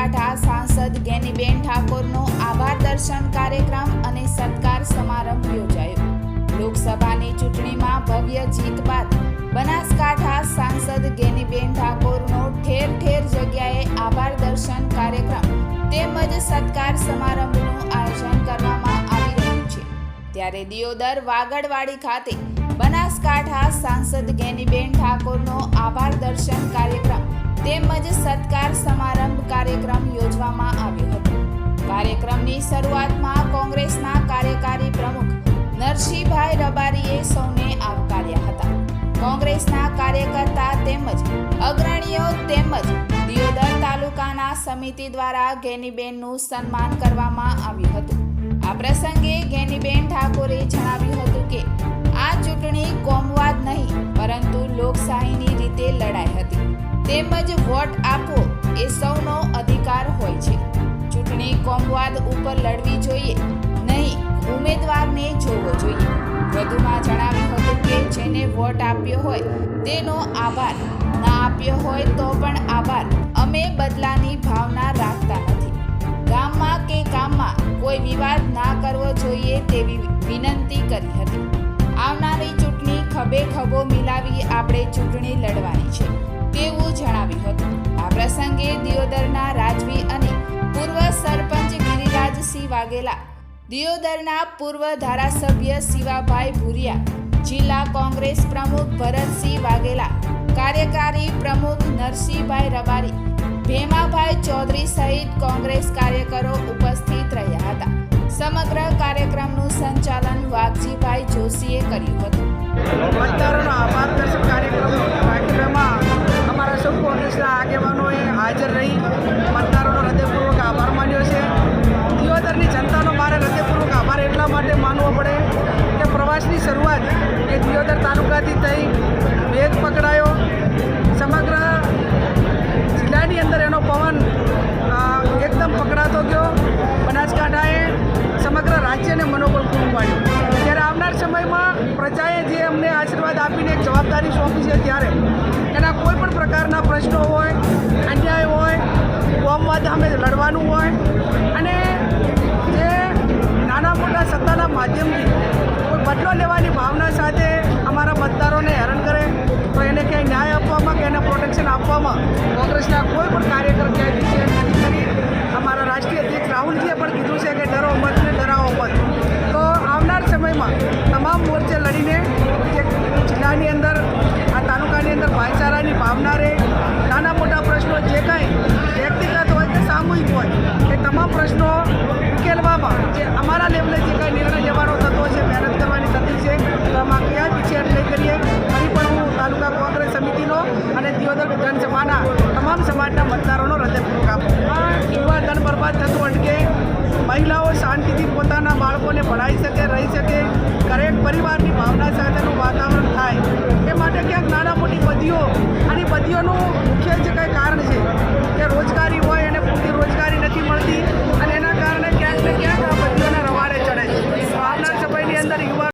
બનાસકાંઠા સાંસદ ગેનીબેન ઠાકોરનો આભાર દર્શન કાર્યક્રમ અને સત્કાર સમારંભ યોજાયો. લોકસભાની ચૂંટણીમાં ભવ્ય જીત બાદ બનાસકાંઠા સાંસદ ગેનીબેન ઠાકોરનો ઠેર ઠેર જગ્યાએ આભાર દર્શન કાર્યક્રમ તેમજ સત્કાર સમારંભનું આયોજન કરવામાં આવી રહ્યું છે. ત્યારે દિયોદર વાગડવાડી ખાતે બનાસકાંઠા સાંસદ ગેનીબેન ઠાકોરનો આભાર દર્શન કાર્યક્રમ તેમજ સત્કાર સમારંભ કાર્યક્રમ યોજવામાં આવ્યો હતો. કાર્યક્રમની શરૂઆતમાં કોંગ્રેસના કાર્યકારી પ્રમુખ નરસિંહભાઈ રબારીએ સૌને આવકાર્યા હતા. કોંગ્રેસના કાર્યકર્તા તેમજ અગ્રણીઓ તેમજ દિયોદર તાલુકાના સમિતિ દ્વારા ગેનીબેનનું સન્માન કરવામાં આવ્યું હતું. આ પ્રસંગે ગેનીબેન ઠાકોરે જણાવ્યું હતું કે, આ ચૂંટણી કોમવાદ નહીં, પરંતુ લોકશાહીની રીતે લડાઈ. તેમજ વોટ આપવો એ સૌનો અધિકાર હોય છે. ચૂંટણી કોમવાદ ઉપર લડવી જોઈએ, નહીં, ઉમેદવારને જોવો જોઈએ. વધુમાં જણાવ્યું હતું કે જેને વોટ આપ્યો હોય તેનો આભાર, ના આપ્યો હોય તો પણ આભાર. અમે બદલાની ભાવના રાખતા નથી. ગામમાં કે કામમાં કોઈ વિવાદ ના કરવો જોઈએ તેવી વિનંતી કરી હતી. આવનારી ખભે ખભો મિલાવી આપણે ચૂંટણી લડવાની છે, તેવું જણાવ્યું હતું. આ પ્રસંગે દિયોદરના રાજવી અને પૂર્વ સરપંચ ગિરિરાજસિંહ વાઘેલા, દિયોદરના પૂર્વ ધારાસભ્ય શિવાભાઈ ભુરિયા, જિલ્લા કોંગ્રેસ પ્રમુખ ભરતસિંહ વાઘેલા, કાર્યકારી પ્રમુખ નરસિંહભાઈ રબારી, ભેમાભાઈ ચૌધરી સહિત કોંગ્રેસ કાર્યકરો ઉપસ્થિત રહ્યા. સંચાલન વાઘજીભાઈ જોશીએ કર્યું હતું. મતદારોનો આભાર દર્શક કાર્યક્રમ કાર્યક્રમમાં અમારા સૌ કોંગ્રેસના આગેવાનોએ હાજર રહી. મતદારોનો હૃદયપૂર્વક આભાર માન્યો છે. દિયોદરની જનતાનો મારે હૃદયપૂર્વક આભાર એટલા માટે માનવો પડે કે પ્રવાસની શરૂઆત એ દિયોદર તાલુકાથી થઈ ભેદ પકડાયો. સમગ્ર જિલ્લાની અંદર એનો પવન એકદમ પકડાતો ગયો. બનાસકાંઠાએ રાજ્યને મનોબળ પૂરું પાડ્યું ત્યારે આવનાર સમયમાં પ્રજાએ જે અમને આશીર્વાદ આપીને એક જવાબદારી સોંપી છે ત્યારે, એના કોઈ પણ પ્રકારના પ્રશ્નો હોય, અન્યાય હોય કોમવાદ અમે લડવાનું હોય, અને જે નાના મોટા સત્તાના માધ્યમથી કોઈ બદલો લેવાની ભાવના સાથે બાળકોને ભણાવી શકે રહી શકે કરેક્ટ પરિવારની ભાવના